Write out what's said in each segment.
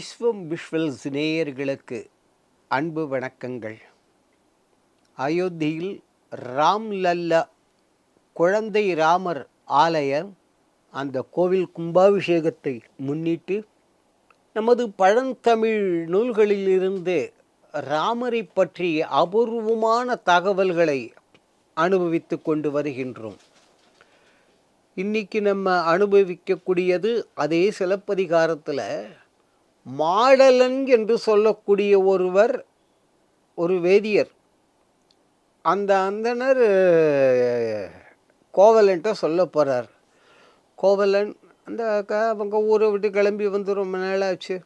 விஸ்வம் விஷ்வல்ஸ் நேயர்களுக்கு அன்பு வணக்கங்கள். அயோத்தியில் ராம்லல்ல குழந்தை ராமர் ஆலயம் அந்த கோவில் கும்பாபிஷேகத்தை முன்னிட்டு நமது பழந்தமிழ் நூல்களிலிருந்து ராமரை பற்றிய அபூர்வமான தகவல்களை அனுபவித்து கொண்டு வருகின்றோம். இன்னைக்கு நம்ம அனுபவிக்கக்கூடியது அதே சிலப்பதிகாரத்தில் மாடலன் என்று சொல்லக்கூடிய ஒருவர் ஒரு வேதியர். அந்த அந்தனர் கோவலன்ட்ட சொல்ல போகிறார் கோவலன் அந்த க- அவங்க ஊரை விட்டு கிளம்பி வந்து ரொம்ப நாளாச்சு. ஆச்சு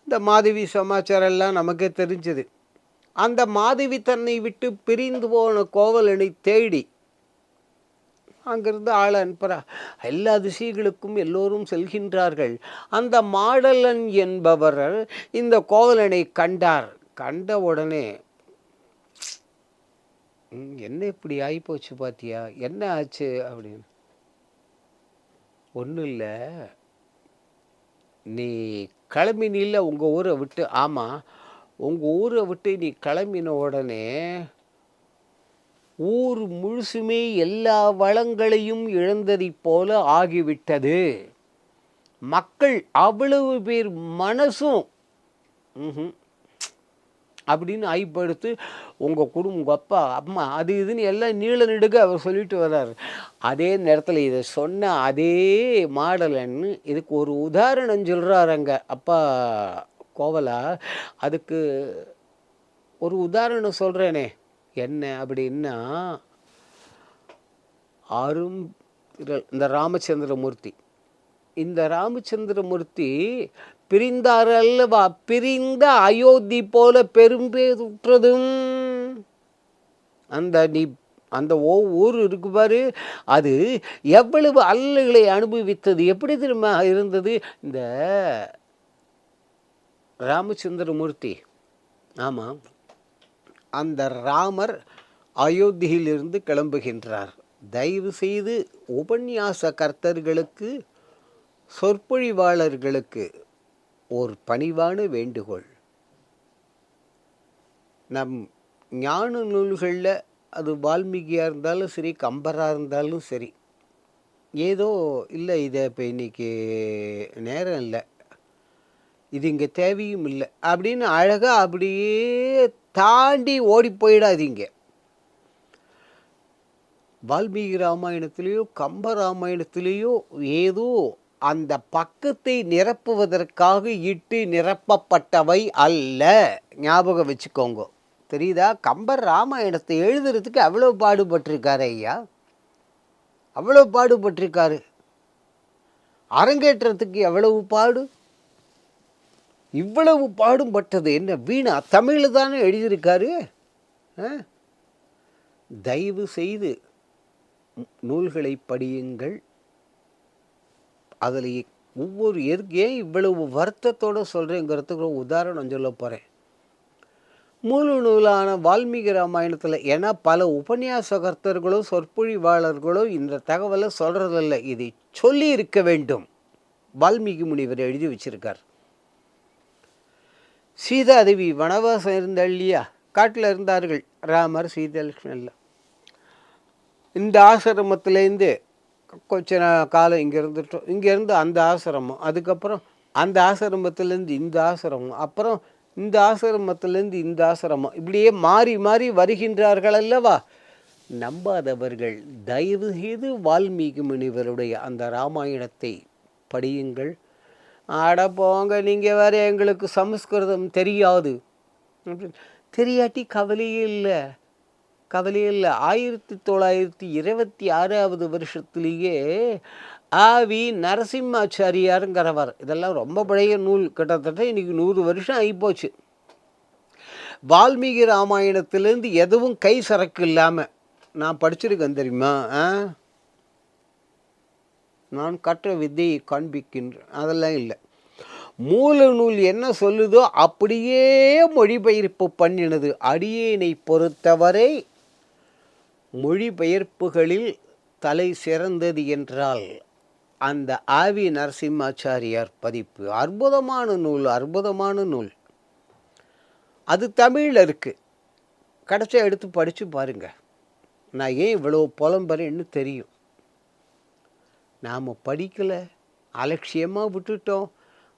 இந்த மாதவி சமாச்சாரம் எல்லாம் நமக்கே தெரிஞ்சது. அந்த மாதவி தன்னை விட்டு பிரிந்து போன கோவலனை தேடி அங்கிருந்து ஆளை அனுப்புகிறா எல்லா திசைகளுக்கும் எல்லோரும் செல்கின்றார்கள். அந்த மாடலன் என்பவர் இந்த கோவலனை கண்டார். கண்ட உடனே என்ன இப்படி ஆகிப்போச்சு பாத்தியா? என்ன ஆச்சு? அப்படின்னு. ஒன்றும் இல்லை. நீ கிளம்பினில்ல உங்கள் ஊரை விட்டு. ஆமாம் உங்கள் ஊரை விட்டு நீ கிளம்பின உடனே ஊர் முழுசுமே எல்லா வளங்களையும் இழந்ததைப் போல ஆகிவிட்டது. மக்கள் அவ்வளவு பேர் மனசும் ம்ஹும், அப்படின்னு ஐப்படுத்து உங்கள் குடும்பம் உங்கள் அப்பா அம்மா அது இதுன்னு எல்லாம் நீள நெடுக அவர் சொல்லிட்டு வர்றார். அதே நேரத்தில் இதை சொன்ன அதே மாடலன்னு இதுக்கு ஒரு உதாரணம் சொல்கிறாருங்க அப்பா கோவலா அதுக்கு ஒரு உதாரணம் சொல்கிறேனே என்ன அப்படின்னா அரும் இந்த ராமச்சந்திரமூர்த்தி. இந்த ராமச்சந்திரமூர்த்தி பிரிந்தார் அல்லவா? பிரிந்த அயோத்தி போல பெரும்பேதுற்றதும் அந்த நீ அந்த ஓ ஊர் இருக்கு பாரு அது எவ்வளவு அல்லல்களை அனுபவித்தது. எப்படி தெரியுமா இருந்தது? இந்த ராமச்சந்திரமூர்த்தி ஆமாம். அந்த ராமர் அயோத்தியிலிருந்து கிளம்புகின்றார். தயவு செய்து உபன்யாச கர்த்தர்களுக்கு சொற்பொழிவாளர்களுக்கு ஒரு பணிவான வேண்டுகோள். நம் ஞான நூல்களில் அது வால்மீகியாக இருந்தாலும் சரி கம்பராக இருந்தாலும் சரி ஏதோ இல்லை இதை இப்போ இன்னைக்கு நேரம் இல்லை இது இங்கே தேவையும் இல்லை அப்படின்னு அழகாக அப்படியே தாண்டி ஓடி போயிடாதீங்க. வால்மீகி ராமாயணத்திலேயோ கம்ப ராமாயணத்திலேயோ ஏதோ அந்த பக்கத்தை நிரப்புவதற்காக இட்டு நிரப்பப்பட்டவை அல்ல. ஞாபகம் வச்சுக்கோங்க. தெரியுதா? கம்பர் ராமாயணத்தை எழுதுறதுக்கு அவ்வளோ பாடுபட்டிருக்காரு ஐயா. அவ்வளோ பாடுபட்டிருக்காரு. அரங்கேற்றத்துக்கு எவ்வளவு பாடு? இவ்வளவு பாடுபட்டது என்ன? வீணா? தமிழில் தானே எழுதியிருக்காரு. ஆ? தயவு செய்து நூல்களை படியுங்கள். அதில் ஒவ்வொரு ஏன் இவ்வளவு வருத்தத்தோடு சொல்கிறேங்கிறதுக்கு ஒரு உதாரணம் சொல்ல போகிறேன் முழு நூலான வால்மீகி ராமாயணத்தில் ஏன்னா பல உபன்யாசகர்த்தர்களோ சொற்பொழிவாளர்களோ இந்த தகவலை சொல்கிறதில்ல இதை சொல்லி இருக்க வேண்டும். வால்மீகி முனிவர் எழுதி வச்சிருக்கார். சீதாதேவி வனவாசம் இருந்தாள் இல்லையா காட்டில் இருந்தார்கள். ராமர் சீதா லக்ஷ்மணன் எல்லாம். இந்த ஆசிரமத்திலேருந்து கொஞ்ச காலம் இங்கே இருந்துட்டோம் இங்கேருந்து அந்த ஆசிரமம் அதுக்கப்புறம் அந்த ஆசிரமத்துலேருந்து இந்த ஆசிரமம் அப்புறம் இந்த ஆசிரமத்துலேருந்து இந்த ஆசிரமம். இப்படியே மாறி மாறி வருகின்றார்கள் அல்லவா? நம்பாதவர்கள் தயவு செய்து வால்மீகி முனிவருடைய அந்த ராமாயணத்தை படியுங்கள். அட போங்க நீங்கள் வேறு எங்களுக்கு சமஸ்கிருதம் தெரியாது. அப்படின்னு. தெரியாட்டி கவலையே இல்லை. கவலையே இல்லை. ஆயிரத்தி தொள்ளாயிரத்தி இருபத்தி ஆறாவது வருஷத்துலேயே ஆவி நரசிம்மாச்சாரியாருங்கிறவர். இதெல்லாம் ரொம்ப பழைய நூல். கிட்டத்தட்ட இன்னைக்கு நூறு வருஷம் ஆகிப்போச்சு வால்மீகி ராமாயணத்திலேருந்து எதுவும் கை சரக்கு இல்லாமல் நான் படிச்சிருக்கேன் தெரியுமா? ஆ? நான் கற்ற வித்தையை காண்பிக்கின்றேன். அதெல்லாம் இல்லை. மூல நூல் என்ன சொல்லுதோ அப்படியே மொழிபெயர்ப்பு பண்ணினது அடியேனை பொறுத்தவரை மொழிபெயர்ப்புகளில் தலை சிறந்தது என்றால் அந்த ஆவி நரசிம்மாச்சாரியார் பதிப்பு. அற்புதமான நூல் அற்புதமான நூல். அது தமிழில் இருக்குது கிடச்சா எடுத்து படித்து பாருங்கள் நான் ஏன் இவ்வளோ புலம்புறேன்னு தெரியும். நாம் படிக்கலை அலட்சியமாக விட்டுட்டோம்.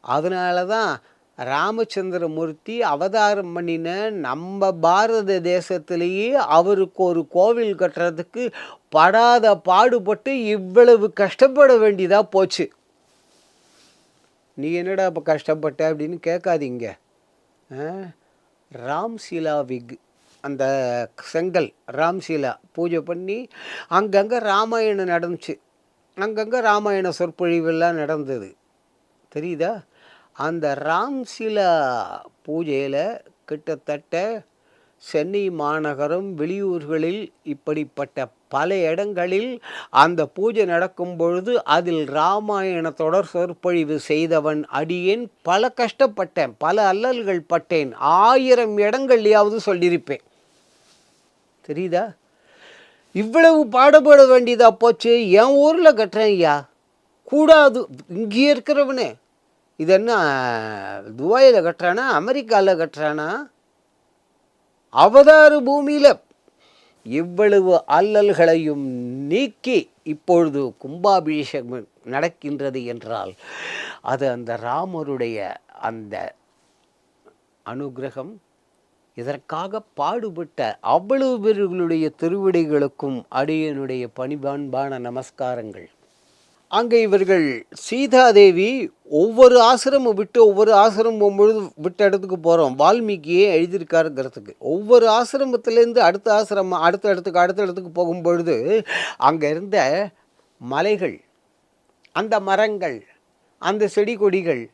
அதனால தான் ராமச்சந்திரமூர்த்தி அவதாரம் பண்ணின நம்ம பாரத தேசத்திலேயே அவருக்கு ஒரு கோவில் கட்டுறதுக்கு படாத பாடுபட்டு இவ்வளவு கஷ்டப்பட வேண்டியதாக போச்சு. நீ என்னடா இப்போ கஷ்டப்பட்ட அப்படின்னு கேட்காதீங்க. ஆ? ராம்சீலா விக் அந்த செங்கல் ராம்சீலா பூஜை பண்ணி அங்கங்கே ராமாயணம் நடந்துச்சு. அங்கங்கே ராமாயண சொற்பொழிவெல்லாம் நடந்தது. தெரியுதா? அந்த ராம்சிலா பூஜையில் கிட்டத்தட்ட சென்னை மாநகரம் வெளியூர்களில் இப்படிப்பட்ட பல இடங்களில் அந்த பூஜை நடக்கும் பொழுது அதில் ராமாயண தொடர் சொற்பொழிவு செய்தவன் அடியேன் பல கஷ்டப்பட்டேன் பல அல்லல்கள் பட்டேன் ஆயிரம் இடங்கள்லையாவது சொல்லியிருப்பேன். தெரியுதா? இவ்வளவு பாடுபட வேண்டியதா போச்சு? என் ஊரில் கட்டுறேன் ஐயா கூடாது. இங்கே இருக்கிறவனே. இது என்ன துபாயில் கட்டுறானா? அமெரிக்காவில் கட்டுறானா? அவதாறு பூமியில் இவ்வளவு அல்லல்களையும் நீக்கி இப்பொழுது கும்பாபிஷேகம் நடக்கின்றது என்றால் அது அந்த ராமருடைய அந்த அனுகிரகம் இதற்காக பாடுபட்ட அவ்வளவு பேர்களுடைய திருவிடைகளுக்கும் அடியனுடைய பணிபான்பான நமஸ்காரங்கள். அங்கே இவர்கள் சீதாதேவி ஒவ்வொரு ஆசிரமம் விட்டு ஒவ்வொரு ஆசிரமம் போகும்பொழுது விட்ட இடத்துக்கு போகிறோம் வால்மீகியே எழுதியிருக்காருங்கிறதுக்கு. ஒவ்வொரு ஆசிரமத்துலேருந்து அடுத்த ஆசிரமம் அடுத்த இடத்துக்கு அடுத்த இடத்துக்கு போகும்பொழுது அங்கே இருந்த மலைகள் அந்த மரங்கள் அந்த செடி கொடிகள்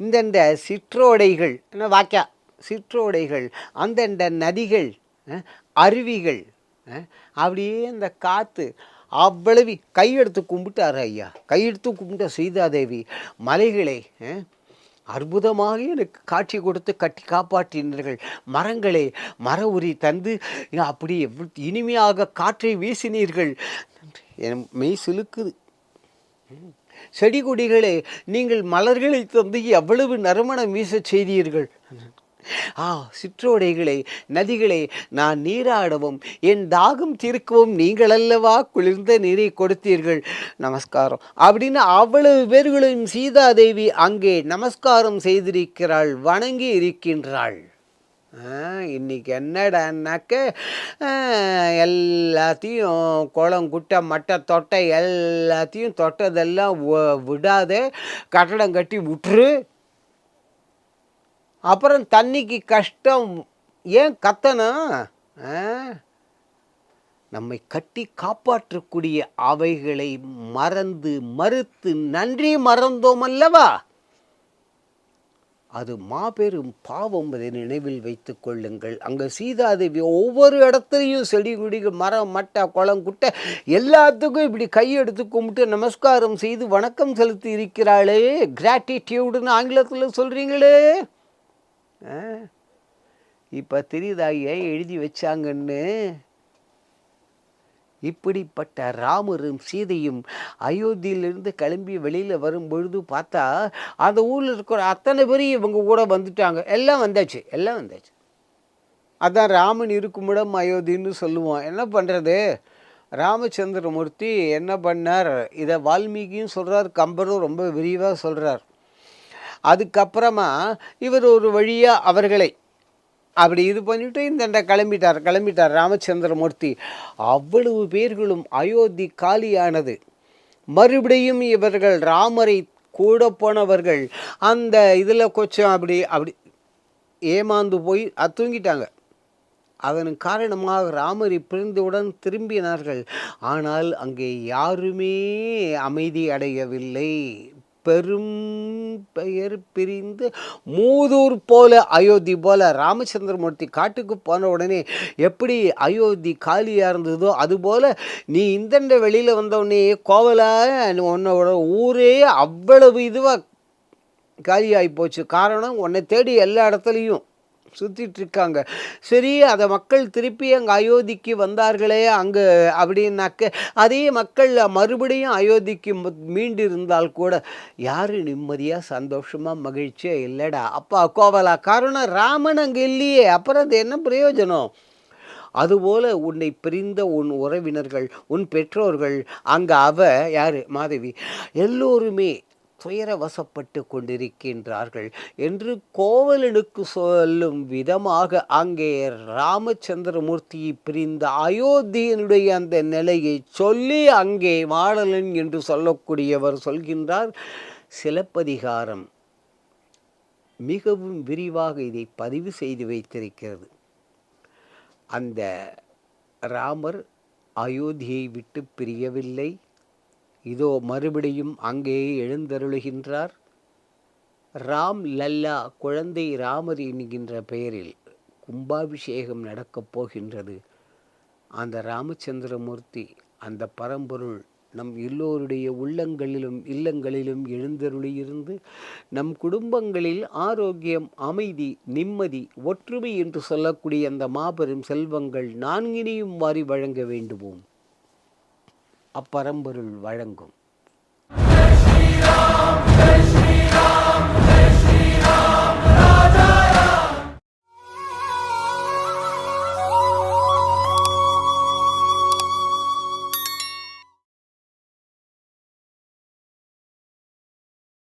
இந்தந்த சிற்றோடைகள் என்ன வாக்கியா சிற்றோடைகள் அந்தந்த நதிகள் அருவிகள் அப்படியே அந்த காற்று அவ்வளவு கையெடுத்து கும்பிட்டார் ஐயா. கையெடுத்து கும்பிட்ட சீதாதேவி மலைகளை அற்புதமாக எனக்கு காட்சி கொடுத்து கட்டி காப்பாற்றினீர்கள். மரங்களை மர உரி தந்து அப்படி இனிமையாக காற்றை வீசினீர்கள். என் மெய் சிலுக்குது. செடி கொடிகளை நீங்கள் மலர்களை தந்து எவ்வளவு நறுமணம் வீசச் செய்தீர்கள். ஆ சிற்றோடைகளே நதிகளே நான் நீராடவும் என் தாகம் தீர்க்கவும் நீங்கள் அல்லவா குளிர்ந்த நீரை கொடுத்தீர்கள். நமஸ்காரம். அப்படின்னு அவ்வளவு பேர்களையும் சீதாதேவி அங்கே நமஸ்காரம் செய்திருக்கிறாள் வணங்கி இருக்கின்றாள். இன்றைக்கி இன்னைக்கு என்னடான்னாக்க எல்லாத்தையும் குளம் குட்டை மட்டை தொட்டை எல்லாத்தையும் தொட்டதெல்லாம் விடாத கட்டடம் கட்டி விட்டுரு. அப்புறம் தண்ணிக்கு கஷ்டம். ஏன் கத்தணும் ஆ? நம்மை கட்டி காப்பாற்றக்கூடிய அவைகளை மறந்து மறுத்து நன்றி மறந்தோம் அல்லவா? அது மாபெரும் பாவம் அதை நினைவில் வைத்துக் கொள்ளுங்கள். அங்கே சீதாதேவி ஒவ்வொரு இடத்துலையும் செடி கொடிகள் மரம் மட்டை குளம் குட்டை எல்லாத்துக்கும் இப்படி கையெடுத்து கும்பிட்டு நமஸ்காரம் செய்து வணக்கம் செலுத்தி இருக்கிறாளே. கிராட்டிடியூடுன்னு ஆங்கிலத்தில் சொல்கிறீங்களே இப்போ தெரியுதா ஏன் எழுதி வச்சாங்கன்னு. இப்படிப்பட்ட ராமரும் சீதையும் அயோத்தியிலிருந்து கிளம்பி வெளியில் வரும்பொழுது பார்த்தா அந்த ஊரில் இருக்கிற அத்தனை பேரும் இவங்க கூட வந்துட்டாங்க. எல்லாம் வந்தாச்சு எல்லாம் வந்தாச்சு. அதான் ராமன் இருக்குமிடம் அயோத்தின்னு சொல்லுவோம் என்ன பண்ணுறது ராமச்சந்திரமூர்த்தி என்ன பண்ணார்? இதை வால்மீகியும் சொல்கிறார் கம்பரும் ரொம்ப விரிவாக சொல்கிறார் அதுக்கப்புறமா இவர் ஒரு வழியாக அவர்களை அப்படி இது பண்ணிட்டு இந்த கிளம்பிட்டார் கிளம்பிட்டார் ராமச்சந்திரமூர்த்தி. அவ்வளவு பேர்களும் அயோத்தி காலியானது. மறுபடியும் இவர்கள் ராமரை கூட போனவர்கள் அந்த இதில் கொஞ்சம் அப்படி அப்படி ஏமாந்து போய் தூங்கிட்டாங்க. அதன் காரணமாக ராமரை பிரிந்தவுடன் திரும்பினார்கள். ஆனால் அங்கே யாருமே அமைதி அடையவில்லை. பெரும் பெயர் பிரிந்து மூதூர் போல அயோத்தி போல ராமச்சந்திரமூர்த்தி காட்டுக்கு போன உடனே எப்படி அயோத்தி காலியாக இருந்ததோ அதுபோல் நீ இந்தண்ட வெளியில் வந்தவுடனே கோவலாக உன்னோட ஊரே அவ்வளவு இதுவாக காலியாகி போச்சு. காரணம் உன்னை தேடி எல்லா இடத்துலையும். சுற்றிட்டு இருக்காங்க சரி அதை மக்கள் திருப்பி அங்கே அயோத்திக்கு வந்தார்களே அங்கே அப்படின்னாக்க அதே மக்கள் மறுபடியும் அயோத்திக்கு மீண்டு இருந்தால் கூட யாரும் நிம்மதியாக சந்தோஷமாக மகிழ்ச்சியாக இல்லைடா. அப்பா கோவலா. காரணம் ராமன் அங்கே இல்லையே. அப்புறம் அது என்ன பிரயோஜனம்? அதுபோல உன்னை பிரிந்த உன் உறவினர்கள் உன் பெற்றோர்கள் அங்கே அவ யார்? மாதவி. எல்லோருமே துயரவசப்பட்டு கொண்டிருக்கின்றார்கள் என்று கோவலனுக்கு சொல்லும் விதமாக அங்கே ராமச்சந்திரமூர்த்தியை பிரிந்த அயோத்தியனுடைய அந்த நிலையை சொல்லி அங்கே மாடலன் என்று சொல்லக்கூடியவர் சொல்கின்றார். சிலப்பதிகாரம் மிகவும் விரிவாக இதை பதிவு செய்து வைத்திருக்கிறது. அந்த ராமர் அயோத்தியை விட்டு பிரியவில்லை. இதோ மறுபடியும் அங்கேயே எழுந்தருளுகின்றார். ராம் லல்லா குழந்தை ராமர் என்கின்ற பெயரில் கும்பாபிஷேகம் நடக்கப் போகின்றது. அந்த ராமச்சந்திரமூர்த்தி அந்த பரம்பொருள் நம் எல்லோருடைய உள்ளங்களிலும் இல்லங்களிலும் எழுந்தருளியிருந்து நம் குடும்பங்களில் ஆரோக்கியம் அமைதி நிம்மதி ஒற்றுமை என்று சொல்லக்கூடிய அந்த மாபெரும் செல்வங்கள் நான்கினையும் வாரி வழங்க வேண்டுவோம். அப்பரம்பொருள் வழங்கும்.